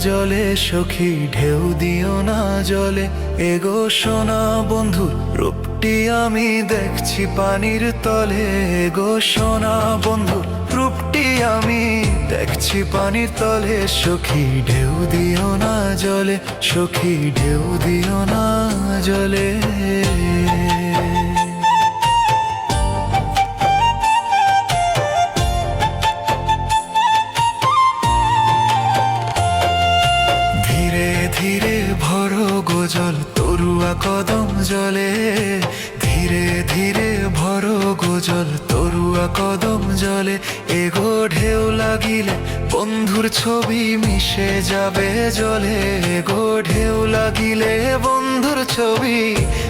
জলে সখী ঢেউ দিও না জলে। এগো সোনা বন্ধু, রূপটি আমি দেখছি পানির তলে। এগো সোনা বন্ধু, রূপটি আমি দেখছি পানির তলে। সখী ঢেউ দিও না জলে, সখী ঢেউ দিও না জলে। তরুয়া কদম জলে ধীরে ধীরে ভর গোজল। তরুয়া কদম জলে এগো ঢেউ লাগিলে, বন্ধুর ছবি মিশে যাবে জলে। এগো ঢেউ লাগিলে, বন্ধুর ছবি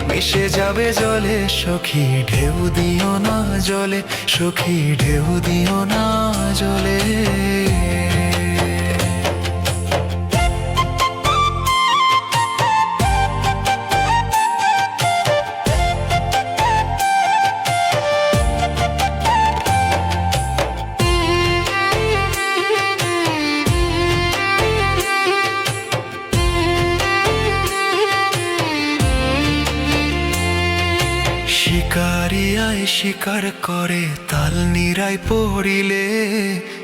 মিশে যাবে জলে। সখী, ঢেউ দিও না জলে, সখী, ঢেউ দিও না জলে। শিকারিয়ায় শিকার করে, তাল নিরাই পড়িলে।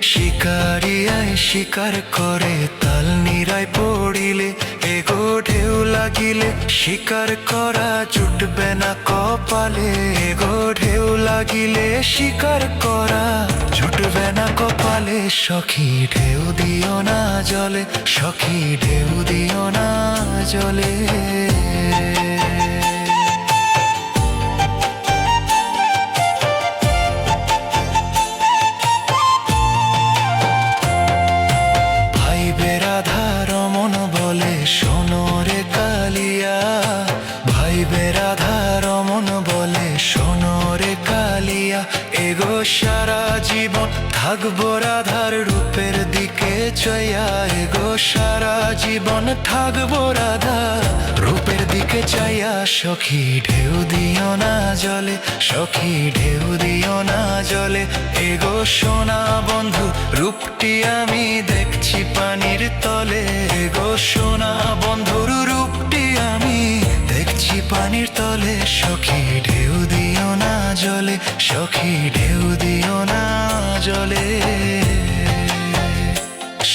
শিকারিয়ায় শিকার করে, তাল নিরাই পড়িলে। এগো ঢেউ লাগিলে, শিকার করা জুটবে না কপালে। এগো ঢেউ লাগিলে, শিকার করা জুটবে না কপালে। সখী ঢেউ দিও না জলে, সখী ঢেউ দিও না জলে। ভাই বেরাধা রমন বলে সোনরে কালিয়া, এগো সারা জীবন। থাকব রাধার রূপের দিকে চয়া, এগো সারা জীবন থাকব রাধা রূপের দিকে চাইয়া সখী ঢেউ দিও না জলে, সখী ঢেউ দিও না জলে। এগো সোনা বন্ধু, রূপটি আমি দেখছি পানির তলে। এগো সোনা বন্ধুর রূপটি সখী ঢেউ দিও না জলে।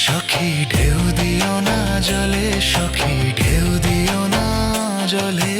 সখী ঢেউ দিও না জলে, সখী ঢেউ দিও না জলে।